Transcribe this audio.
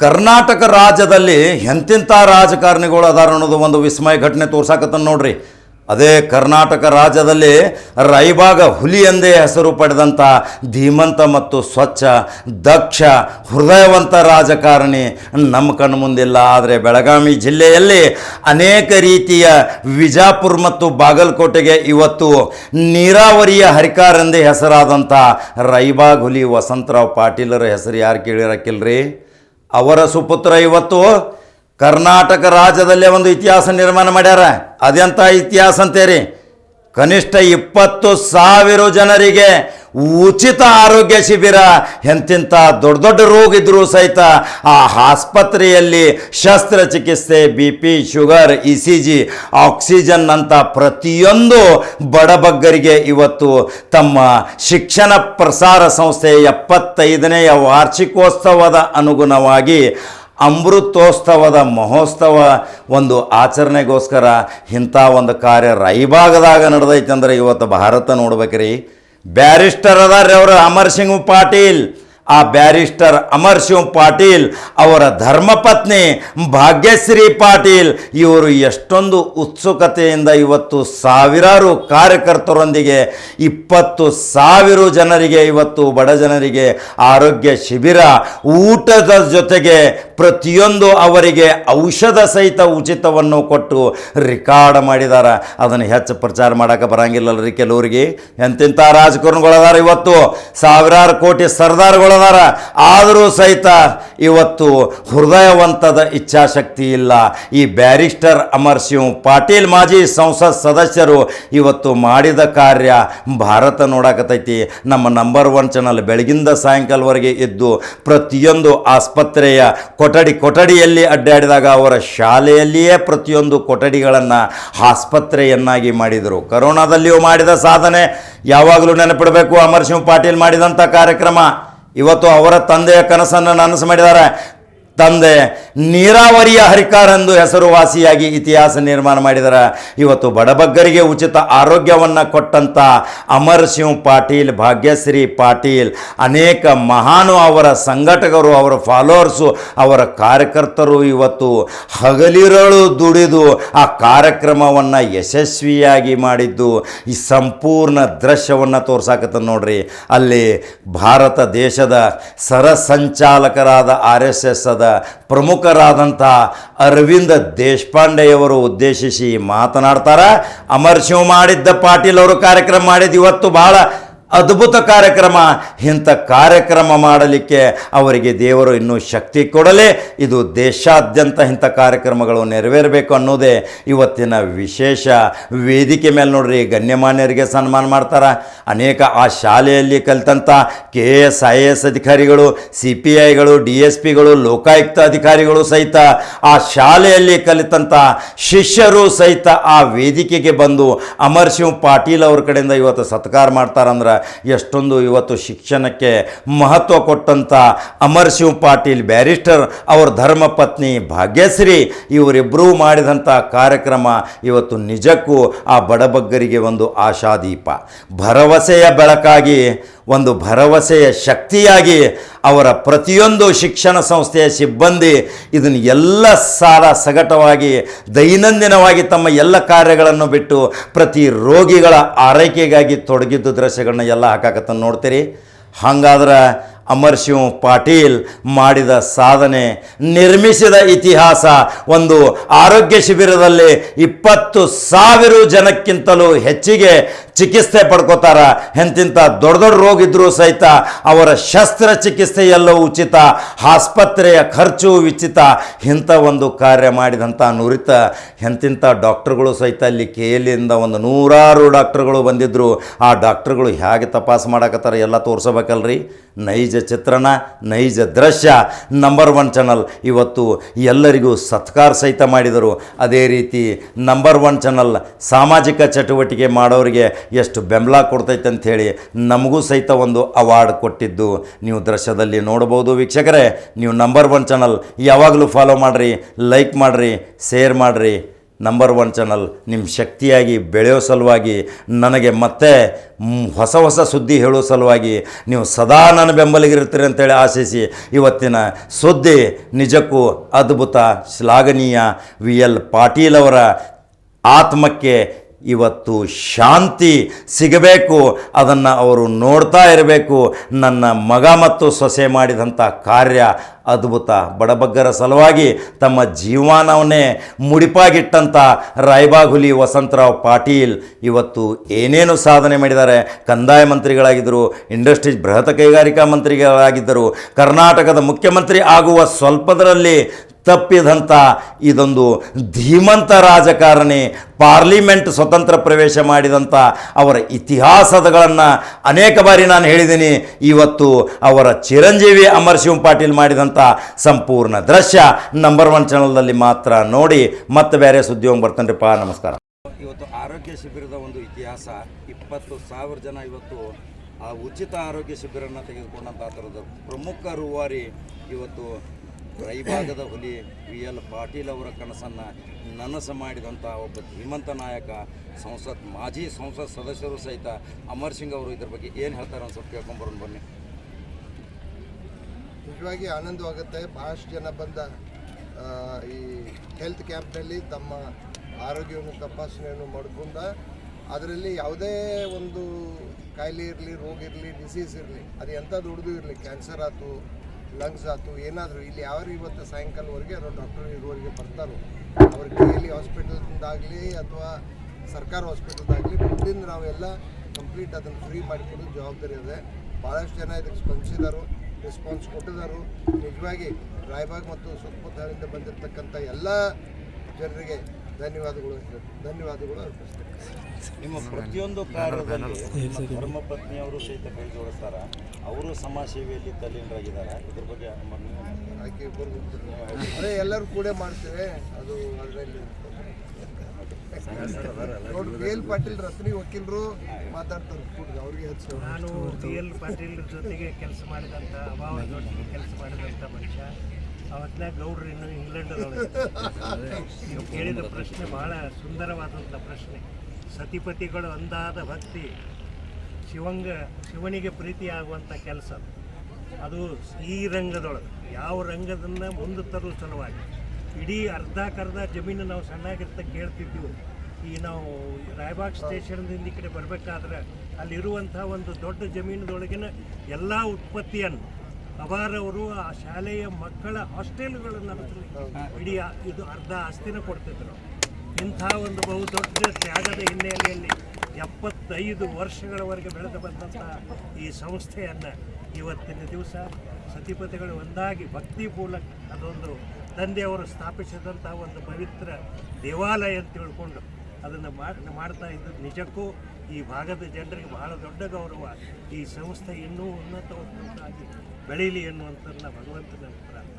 ಕರ್ನಾಟಕ ರಾಜ್ಯದಲ್ಲಿ ಎಂತಿಂಥ ರಾಜಕಾರಣಿಗಳು ಅದಾರ ಅನ್ನೋದು ಒಂದು ವಿಸ್ಮಯ ಘಟನೆ ತೋರ್ಸಾಕತ್ತ ನೋಡ್ರಿ. ಅದೇ ಕರ್ನಾಟಕ ರಾಜ್ಯದಲ್ಲಿ ರೈಬಾಗ ಹುಲಿ ಎಂದೇ ಹೆಸರು ಪಡೆದಂಥ ಧೀಮಂತ ಮತ್ತು ಸ್ವಚ್ಛ, ದಕ್ಷ, ಹೃದಯವಂತ ರಾಜಕಾರಣಿ ನಮ್ಮ ಕಣ್ಣು ಮುಂದಿಲ್ಲ. ಆದರೆ ಬೆಳಗಾವಿ ಜಿಲ್ಲೆಯಲ್ಲಿ ಅನೇಕ ರೀತಿಯ ವಿಜಾಪುರ ಮತ್ತು ಬಾಗಲಕೋಟೆಗೆ ಇವತ್ತು ನೀರಾವರಿಯ ಹರಿಕಾರ ಎಂದೇ ಹೆಸರಾದಂಥ ರೈಬಾಗ್ ಹುಲಿ ವಸಂತರಾವ್ ಪಾಟೀಲರ ಹೆಸರು ಯಾರು ಕೇಳಿರಕ್ಕಿಲ್ರಿ? ಅವರ ಸುಪುತ್ರ ಇವತ್ತು ಕರ್ನಾಟಕ ರಾಜ್ಯದಲ್ಲೇ ಒಂದು ಇತಿಹಾಸ ನಿರ್ಮಾಣ ಮಾಡ್ಯಾರ. ಅದೆಂಥ ಇತಿಹಾಸ ಅಂತೇರಿ? ಕನಿಷ್ಠ ಇಪ್ಪತ್ತು ಸಾವಿರ ಜನರಿಗೆ ಉಚಿತ ಆರೋಗ್ಯ ಶಿಬಿರ, ಎಂತಿಂಥ ದೊಡ್ಡ ದೊಡ್ಡ ರೋಗ ಇದ್ದರೂ ಸಹಿತ ಆ ಆಸ್ಪತ್ರೆಯಲ್ಲಿ ಶಸ್ತ್ರಚಿಕಿತ್ಸೆ B P sugar E C G oxygen ಅಂತ ಪ್ರತಿಯೊಂದು ಬಡಬಗ್ಗರಿಗೆ ಇವತ್ತು ತಮ್ಮ ಶಿಕ್ಷಣ ಪ್ರಸಾರ ಸಂಸ್ಥೆ ಎಪ್ಪತ್ತೈದನೆಯ ವಾರ್ಷಿಕೋತ್ಸವದ ಅನುಗುಣವಾಗಿ ಅಮೃತೋತ್ಸವದ ಮಹೋತ್ಸವ ಒಂದು ಆಚರಣೆಗೋಸ್ಕರ ಇಂಥ ಒಂದು ಕಾರ್ಯ ರೈಭಾಗದಾಗ ನಡೆದೈತೆ ಅಂದ್ರೆ ಇವತ್ತು ಭಾರತ ನೋಡ್ಬೇಕ್ರಿ. ಬ್ಯಾರಿಸ್ಟರ್ ಅದಾರ್ರಿ ಅವರು ಅಮರ್ ಸಿಂಗ್ ಪಾಟೀಲ್ ಆ ಬ್ಯಾರಿಸ್ಟರ್ ಅಮರ್ ಶಿವ್ ಪಾಟೀಲ್ ಅವರ ಧರ್ಮಪತ್ನಿ ಭಾಗ್ಯಶ್ರೀ ಪಾಟೀಲ್, ಇವರು ಎಷ್ಟೊಂದು ಉತ್ಸುಕತೆಯಿಂದ ಇವತ್ತು ಸಾವಿರಾರು ಕಾರ್ಯಕರ್ತರೊಂದಿಗೆ, ಇಪ್ಪತ್ತು ಸಾವಿರ ಜನರಿಗೆ ಇವತ್ತು ಬಡ ಜನರಿಗೆ ಆರೋಗ್ಯ ಶಿಬಿರ, ಊಟದ ಜೊತೆಗೆ ಪ್ರತಿಯೊಂದು ಅವರಿಗೆ ಔಷಧ ಸಹಿತ ಉಚಿತವನ್ನು ಕೊಟ್ಟು ರೆಕಾರ್ಡ್ ಮಾಡಿದ್ದಾರೆ. ಅದನ್ನು ಹೆಚ್ಚು ಪ್ರಚಾರ ಮಾಡೋಕೆ ಬರಂಗಿಲ್ಲಲ್ರಿ ಕೆಲವರಿಗೆ. ಎಂತೆಂಥ ರಾಜಕಾರಣಿಗಳದಾರ ಇವತ್ತು. ಸಾವಿರಾರು ಕೋಟಿ ಸರ್ದಾರ್ಗಳದಾರ ಆದರೂ ಸಹಿತ ಇವತ್ತು ಹೃದಯವಂತದ ಇಚ್ಛಾಶಕ್ತಿ ಇಲ್ಲ. ಈ ಬ್ಯಾರಿಸ್ಟರ್ ಅಮರ್ ಸಿಂಗ್ ಪಾಟೀಲ್ ಮಾಜಿ ಸಂಸತ್ ಸದಸ್ಯರು ಇವತ್ತು ಮಾಡಿದ ಕಾರ್ಯ ಭಾರತ ನೋಡಕತೈತಿ. ನಮ್ಮ ನಂಬರ್ ಒನ್ ಚಾನಲ್ ಬೆಳಗಿಂದ ಸಾಯಂಕಾಲವರೆಗೆ ಇದ್ದು ಪ್ರತಿಯೊಂದು ಆಸ್ಪತ್ರೆಯ ಕೊಠಡಿ ಕೊಠಡಿಯಲ್ಲಿ ಅಡ್ಡಾಡಿದಾಗ ಅವರ ಶಾಲೆಯಲ್ಲಿಯೇ ಪ್ರತಿಯೊಂದು ಕೊಠಡಿಗಳನ್ನು ಆಸ್ಪತ್ರೆಯನ್ನಾಗಿ ಮಾಡಿದರು. ಕರೋನಾದಲ್ಲಿಯೂ ಮಾಡಿದ ಸಾಧನೆ, ಯಾವಾಗಲೂ ನೆನಪಿಡಬೇಕು ಅಮರ್ ಸಿಂಗ್ ಪಾಟೀಲ್ ಮಾಡಿದಂಥ ಕಾರ್ಯಕ್ರಮ. ಇವತ್ತು ಅವರ ತಂದೆಯ ಕನಸನ್ನು ನನಸು ಮಾಡಿದ್ದಾರೆ. ತಂದೆ ನೀರಾವರಿಯ ಹರಿಕಾರ ಎಂದು ಹೆಸರುವಾಸಿಯಾಗಿ ಇತಿಹಾಸ ನಿರ್ಮಾಣ ಮಾಡಿದರೆ. ಇವತ್ತು ಬಡಬಗ್ಗರಿಗೆ ಉಚಿತ ಆರೋಗ್ಯವನ್ನು ಕೊಟ್ಟಂಥ ಅಮರ್ ಸಿಂಗ್ ಪಾಟೀಲ್, ಭಾಗ್ಯಶ್ರೀ ಪಾಟೀಲ್, ಅನೇಕ ಮಹಾನು ಅವರ ಸಂಘಟಕರು, ಅವರ ಫಾಲೋವರ್ಸು ಅವರ ಕಾರ್ಯಕರ್ತರು ಇವತ್ತು ಹಗಲಿರಳು ದುಡಿದು ಆ ಕಾರ್ಯಕ್ರಮವನ್ನು ಯಶಸ್ವಿಯಾಗಿ ಮಾಡಿದ್ದು. ಈ ಸಂಪೂರ್ಣ ದೃಶ್ಯವನ್ನು ತೋರ್ಸಾಕತ್ತ ನೋಡ್ರಿ. ಅಲ್ಲಿ ಭಾರತ ದೇಶದ ಸರಸಂಚಾಲಕರಾದ ಆರ್ ಎಸ್ ಎಸ್ ಅದ ಪ್ರಮುಖರಾದಂಥ ಅರವಿಂದ ದೇಶಪಾಂಡೆಯವರು ಉದ್ದೇಶಿಸಿ ಮಾತನಾಡ್ತಾರೆ. ಅಮರ್ ಶಿವ ಮಾಡಿದ್ದ ಪಾಟೀಲ್ ಅವರು ಕಾರ್ಯಕ್ರಮ ಮಾಡಿದ್ದು ಇವತ್ತು ಬಹಳ ಅದ್ಭುತ ಕಾರ್ಯಕ್ರಮ. ಇಂಥ ಕಾರ್ಯಕ್ರಮ ಮಾಡಲಿಕ್ಕೆ ಅವರಿಗೆ ದೇವರು ಇನ್ನೂ ಶಕ್ತಿ ಕೊಡಲೇ ಇದು ದೇಶಾದ್ಯಂತ ಇಂಥ ಕಾರ್ಯಕ್ರಮಗಳು ನೆರವೇರಬೇಕು ಅನ್ನೋದೇ ಇವತ್ತಿನ ವಿಶೇಷ. ವೇದಿಕೆ ಮೇಲೆ ನೋಡ್ರಿ, ಗಣ್ಯಮಾನ್ಯರಿಗೆ ಸನ್ಮಾನ ಮಾಡ್ತಾರೆ. ಅನೇಕ ಆ ಶಾಲೆಯಲ್ಲಿ ಕಲಿತಂಥ ಕೆ ಎಸ್ ಐ ಎಸ್ ಅಧಿಕಾರಿಗಳು ಸಿ ಪಿ ಐಗಳು ಡಿ ಎಸ್ ಪಿಗಳು ಲೋಕಾಯುಕ್ತ ಅಧಿಕಾರಿಗಳು ಸಹಿತ ಆ ಶಾಲೆಯಲ್ಲಿ ಕಲಿತಂಥ ಶಿಷ್ಯರು ಸಹಿತ ಆ ವೇದಿಕೆಗೆ ಬಂದು ಅಮರ್ ಪಾಟೀಲ್ ಅವ್ರ ಕಡೆಯಿಂದ ಇವತ್ತು ಸತ್ಕಾರ ಮಾಡ್ತಾರಂದ್ರೆ ಎಷ್ಟೊಂದು ಇವತ್ತು ಶಿಕ್ಷಣಕ್ಕೆ ಮಹತ್ವ ಕೊಟ್ಟಂಥ ಅಮರ್ ಶಿವ್ ಪಾಟೀಲ್ ಬ್ಯಾರಿಸ್ಟರ್ ಅವ್ರ ಧರ್ಮಪತ್ನಿ ಭಾಗ್ಯಶ್ರೀ ಇವರಿಬ್ಬರೂ ಮಾಡಿದಂಥ ಕಾರ್ಯಕ್ರಮ ಇವತ್ತು ನಿಜಕ್ಕೂ ಆ ಬಡಬಗ್ಗರಿಗೆ ಒಂದು ಆಶಾದೀಪ. ಭರವಸೆಯ ಬೆಳಕಾಗಿ, ಒಂದು ಭರವಸೆಯ ಶಕ್ತಿಯಾಗಿ ಅವರ ಪ್ರತಿಯೊಂದು ಶಿಕ್ಷಣ ಸಂಸ್ಥೆಯ ಸಿಬ್ಬಂದಿ ಇದನ್ನು ಎಲ್ಲ ಸಾಲ ಸಗಟವಾಗಿ, ದೈನಂದಿನವಾಗಿ ತಮ್ಮ ಎಲ್ಲ ಕಾರ್ಯಗಳನ್ನು ಬಿಟ್ಟು ಪ್ರತಿ ರೋಗಿಗಳ ಆರೈಕೆಗಾಗಿ ತೊಡಗಿದ್ದ ದೃಶ್ಯಗಳನ್ನ ಎಲ್ಲ ಹಾಕಾಕತ್ತ ನೋಡ್ತೀರಿ. ಹಂಗಾದ್ರೆ ಅಮರ್ ಶಿವ ಪಾಟೀಲ್ ಮಾಡಿದ ಸಾಧನೆ, ನಿರ್ಮಿಸಿದ ಇತಿಹಾಸ, ಒಂದು ಆರೋಗ್ಯ ಶಿಬಿರದಲ್ಲಿ ಇಪ್ಪತ್ತು ಸಾವಿರ ಜನಕ್ಕಿಂತಲೂ ಹೆಚ್ಚಿಗೆ ಚಿಕಿತ್ಸೆ ಪಡ್ಕೋತಾರ. ಎಂತಿಂಥ ದೊಡ್ಡ ದೊಡ್ಡ ರೋಗ ಇದ್ದರೂ ಸಹಿತ ಅವರ ಶಸ್ತ್ರಚಿಕಿತ್ಸೆ ಎಲ್ಲವೂ ಉಚಿತ, ಆಸ್ಪತ್ರೆಯ ಖರ್ಚು ಉಚಿತ ಇಂಥ ಒಂದು ಕಾರ್ಯ ಮಾಡಿದಂಥ ನುರಿತ ಎಂತಿಂಥ ಡಾಕ್ಟ್ರುಗಳು ಸಹಿತ ಅಲ್ಲಿ ಕೆ ಎಲ್ಲಿಂದ ಒಂದು ನೂರಾರು ಡಾಕ್ಟ್ರುಗಳು ಬಂದಿದ್ದರು ಆ ಡಾಕ್ಟ್ರುಗಳು ಹೇಗೆ ತಪಾಸು ಮಾಡಕತ್ತಾರ ಎಲ್ಲ ತೋರಿಸಬೇಕಲ್ರಿ? ನೈಜ ಚಿತ್ರಣ, ನೈಜ ದೃಶ್ಯ, ನಂಬರ್ ಒನ್ ಚಾನಲ್. ಇವತ್ತು ಎಲ್ಲರಿಗೂ ಸತ್ಕಾರ ಸಹಿತ ಮಾಡಿದರು. ಅದೇ ರೀತಿ ನಂಬರ್ ಒನ್ ಚಾನಲ್ ಸಾಮಾಜಿಕ ಚಟುವಟಿಕೆ ಮಾಡೋರಿಗೆ ಎಷ್ಟು ಬೆಂಬಲ ಕೊಡ್ತೈತೆ ಅಂಥೇಳಿ ನಮಗೂ ಸಹಿತ ಒಂದು ಅವಾರ್ಡ್ ಕೊಟ್ಟಿದ್ದು. ನೀವು ದೃಶ್ಯದಲ್ಲಿ ನೋಡ್ಬೋದು ವೀಕ್ಷಕರೇ, ನೀವು ನಂಬರ್ ಒನ್ ಚಾನಲ್ ಯಾವಾಗಲೂ ಫಾಲೋ ಮಾಡಿರಿ ಲೈಕ್ ಮಾಡಿರಿ ಶೇರ್ ಮಾಡಿರಿ. ನಂಬರ್ ಒನ್ ಚಾನಲ್ ನಿಮ್ಮ ಶಕ್ತಿಯಾಗಿ ಬೆಳೆಯೋ ಸಲುವಾಗಿ, ನನಗೆ ಮತ್ತೆ ಹೊಸ ಹೊಸ ಸುದ್ದಿ ಹೇಳೋ ಸಲುವಾಗಿ ನೀವು ಸದಾ ನನ್ನ ಬೆಂಬಲಿಗಿರ್ತೀರಿ ಅಂತೇಳಿ ಆಶಿಸಿ ಇವತ್ತಿನ ಸುದ್ದಿ ನಿಜಕ್ಕೂ ಅದ್ಭುತ, ಶ್ಲಾಘನೀಯ. ವಿ ಎಲ್ ಪಾಟೀಲ್ ಅವರ ಆತ್ಮಕ್ಕೆ ಇವತ್ತು ಶಾಂತಿ ಸಿಗಬೇಕು, ಅದನ್ನು ಅವರು ನೋಡ್ತಾ ಇರಬೇಕು. ನನ್ನ ಮಗ ಮತ್ತು ಸೊಸೆ ಮಾಡಿದಂಥ ಕಾರ್ಯ ಅದ್ಭುತ. ಬಡಬಗ್ಗರ ಸಲುವಾಗಿ ತಮ್ಮ ಜೀವನವನ್ನೇ ಮುಡಿಪಾಗಿಟ್ಟಂಥ ರಾಯ್ಬಾಗುಲಿ ವಸಂತರಾವ್ ಪಾಟೀಲ್ ಇವತ್ತು ಏನೇನು ಸಾಧನೆ ಮಾಡಿದ್ದಾರೆ, ಕಂದಾಯ ಮಂತ್ರಿಗಳಾಗಿದ್ದರು ಇಂಡಸ್ಟ್ರೀಸ್ ಬೃಹತ್ ಕೈಗಾರಿಕಾ ಮಂತ್ರಿಗಳಾಗಿದ್ದರು, ಕರ್ನಾಟಕದ ಮುಖ್ಯಮಂತ್ರಿ ಆಗುವ ಸ್ವಲ್ಪದರಲ್ಲಿ ತಪ್ಪಿದಂಥ ಇದೊಂದು ಧೀಮಂತ ರಾಜಕಾರಣಿ ಪಾರ್ಲಿಮೆಂಟ್ ಸ್ವತಂತ್ರ ಪ್ರವೇಶ ಮಾಡಿದಂಥ ಅವರ ಇತಿಹಾಸಗಳನ್ನು ಅನೇಕ ಬಾರಿ ನಾನು ಹೇಳಿದ್ದೀನಿ. ಇವತ್ತು ಅವರ ಚಿರಂಜೀವಿ ಅಮರ್ ಶಿವ ಪಾಟೀಲ್ ಮಾಡಿದಂಥ ಸಂಪೂರ್ಣ ದೃಶ್ಯ ನಂಬರ್ ಒನ್ ಚಾನಲ್ನಲ್ಲಿ ಮಾತ್ರ ನೋಡಿ ಮತ್ತೆ ಬೇರೆ ಸುದ್ದಿ ಹೋಗಿ ಪಾ. ನಮಸ್ಕಾರ. ಇವತ್ತು ಆರೋಗ್ಯ ಶಿಬಿರದ ಒಂದು ಇತಿಹಾಸ, ಇಪ್ಪತ್ತು ಸಾವಿರ ಜನ ಇವತ್ತು ಆ ಉಚಿತ ಆರೋಗ್ಯ ಶಿಬಿರನ ತೆಗೆದುಕೊಂಡಂಥ ಥರದ ಪ್ರಮುಖ ರೂವಾರಿ ಇವತ್ತು ರೈಭಾಗದ ಹುಲಿ ವಿ ಎಲ್ ಪಾಟೀಲ್ ಅವರ ಕನಸನ್ನು ನನಸು ಮಾಡಿದಂಥ ಒಬ್ಬ ಧೀಮಂತ ನಾಯಕ, ಸಂಸತ್, ಮಾಜಿ ಸಂಸತ್ ಸದಸ್ಯರು ಸಹಿತ ಅಮರ್ ಸಿಂಗ್ ಅವರು ಇದ್ರ ಬಗ್ಗೆ ಏನು ಹೇಳ್ತಾರೆ ಅಂತ ಸ್ವಲ್ಪ ಕೇಳ್ಕೊಂಬರೋಣ ಬನ್ನಿ. ನಿಜವಾಗಿ ಆನಂದವಾಗುತ್ತೆ. ಭಾಳಷ್ಟು ಜನ ಬಂದ ಈ ಹೆಲ್ತ್ ಕ್ಯಾಂಪ್ನಲ್ಲಿ ತಮ್ಮ ಆರೋಗ್ಯವನ್ನು ತಪಾಸಣೆಯನ್ನು ಮಾಡಿಕೊಂಡ, ಅದರಲ್ಲಿ ಯಾವುದೇ ಒಂದು ಕಾಯಿಲೆ ಇರಲಿ, ರೋಗ ಇರಲಿ ಡಿಸೀಸ್ ಇರಲಿ, ಅದು ಎಂಥ ದೊಡ್ಡದು ಇರಲಿ ಕ್ಯಾನ್ಸರ್ ಆಯ್ತು ಲಂಗ್ಸ್ ಆಯ್ತು, ಏನಾದರೂ ಇಲ್ಲಿ ಯಾರು ಇವತ್ತು ಸಾಯಂಕಾಲವರೆಗೆ ಅವರು ಡಾಕ್ಟರ್ ಇರುವವರೆಗೆ ಬರ್ತಾರೋ, ಅವ್ರ ಕೈಯಲ್ಲಿ ಹಾಸ್ಪಿಟಲ್ದಾಗಲಿ ಅಥವಾ ಸರ್ಕಾರಿ ಹಾಸ್ಪಿಟಲ್ದಾಗಲಿ ಮುಂದಿನ ನಾವೆಲ್ಲ ಕಂಪ್ಲೀಟ್ ಅದನ್ನು ಫ್ರೀ ಮಾಡಿಕೊಡೋ ಜವಾಬ್ದಾರಿ ಇದೆ. ಭಾಳಷ್ಟು ಜನ ಇದಕ್ಕೆ ಸ್ಪಂದಿಸಿದರು ರೆಸ್ಪಾನ್ಸ್ ಕೊಟ್ಟಿದ್ದಾರೆ ನಿಜವಾಗಿ ರಾಯಬಾಗ್ ಮತ್ತು ಸುತ್ತಮುತ್ತಲಿಂದ ಬಂದಿರತಕ್ಕಂಥ ಎಲ್ಲ ಜನರಿಗೆ ಧನ್ಯವಾದಗಳು ಧನ್ಯವಾದಗಳು ಅರ್ಪಿಸ್ತೇನೆ. ನಿಮ್ಮ ಪ್ರತಿಯೊಂದು ಕಾರ್ಯದಲ್ಲಿ ಧರ್ಮಪತ್ನಿಯವರು ಸಹಿತ ಕೈ ಜೋಡಿಸ್ತಾರ. ಅವರು ಸಮಾಜ ಸೇವೆಯಲ್ಲಿ ತಲ್ಲೀನರಾಗಿದ್ದಾರೆ. ಇದ್ರ ಬಗ್ಗೆ ಆಕೆ ಅದೇ ಎಲ್ಲರೂ ಕೂಡ ಮಾಡ್ತೇವೆ. ಅದು ಅದರಲ್ಲಿ ನೋಡಿ ಬಿ ಎಲ್ ಪಾಟೀಲ್ ರತ್ನಿ ವಕೀಲರು ಮಾತಾಡ್ತಾರೆ. ಕೂಡಿ ಅವ್ರಿಗೆ ಹೆಚ್ಚು ನಾನು ಬಿ ಎಲ್ ಪಾಟೀಲ್ ಜೊತೆಗೆ ಕೆಲಸ ಮಾಡಿದಂಥ ಅಭಾವದೊಟ್ಟಿಗೆ ಕೆಲಸ ಮಾಡಿದಂತ ಮನುಷ್ಯ. ಅವತ್ತನೇ ಗೌಡ್ರು ಇನ್ನು ಇಂಗ್ಲೆಂಡ್ ನೀವು ಕೇಳಿದ ಪ್ರಶ್ನೆ ಬಹಳ ಸುಂದರವಾದಂಥ ಪ್ರಶ್ನೆ. ಸತಿಪತಿಗಳು ಅಂದಾದ ಭಕ್ತಿ ಶಿವಂಗ ಶಿವನಿಗೆ ಪ್ರೀತಿಯಾಗುವಂಥ ಕೆಲಸ ಅದು. ಈ ರಂಗದೊಳಗೆ. ಯಾವ ರಂಗದನ್ನು ಮುಂದೆ ತರುವ ಸಲುವಾಗಿ. ಇಡೀ ಅರ್ಧಕ್ಕರ್ಧ ಜಮೀನು ನಾವು ಸಣ್ಣಾಗಿರ್ತ ಕೇಳ್ತಿದ್ವಿ ಈ ನಾವು ರಾಯಬಾಗ್ ಸ್ಟೇಷನ್ದಿಂದ ಈ ಕಡೆ ಬರಬೇಕಾದ್ರೆ ಅಲ್ಲಿರುವಂಥ ಒಂದು ದೊಡ್ಡ ಜಮೀನದೊಳಗಿನ ಎಲ್ಲ ಉತ್ಪತ್ತಿಯನ್ನು ಅವಾರವರು ಆ ಶಾಲೆಯ ಮಕ್ಕಳ ಹಾಸ್ಟೆಲ್ಗಳನ್ನು ನಡೆಸಲಿಕ್ಕೆ ಇಡೀ ಇದು ಅರ್ಧ ಆಸ್ತಿನ ಕೊಡ್ತಿದ್ರು. ಇಂಥ ಒಂದು ಬಹುದೊಡ್ಡ ತ್ಯಾಗದ ಹಿನ್ನೆಲೆಯಲ್ಲಿ ಎಪ್ಪತ್ತೈದು ವರ್ಷಗಳವರೆಗೆ ಬೆಳೆದು ಬಂದಂಥ ಈ ಸಂಸ್ಥೆಯನ್ನು ಇವತ್ತಿನ ದಿವಸ ಸತಿಪತಿಗಳು ಒಂದಾಗಿ ಭಕ್ತಿಪೂರ್ವಕ ಅದೊಂದು ತಂದೆಯವರು ಸ್ಥಾಪಿಸಿದಂಥ ಒಂದು ಪವಿತ್ರ ದೇವಾಲಯ ಅಂತ ತಿಳ್ಕೊಂಡು ಅದನ್ನು ಮಾಡ್ತಾ ಇದ್ದದ್ದು ನಿಜಕ್ಕೂ ಈ ಭಾಗದ ಜನರಿಗೆ ಬಹಳ ದೊಡ್ಡ ಗೌರವ. ಈ ಸಂಸ್ಥೆ ಇನ್ನೂ ಉನ್ನತವಾಗಿ ಬೆಳೀಲಿ ಎನ್ನುವಂಥದ್ದನ್ನ ಭಗವಂತನ ಪ್ರಾರ್ಥನೆ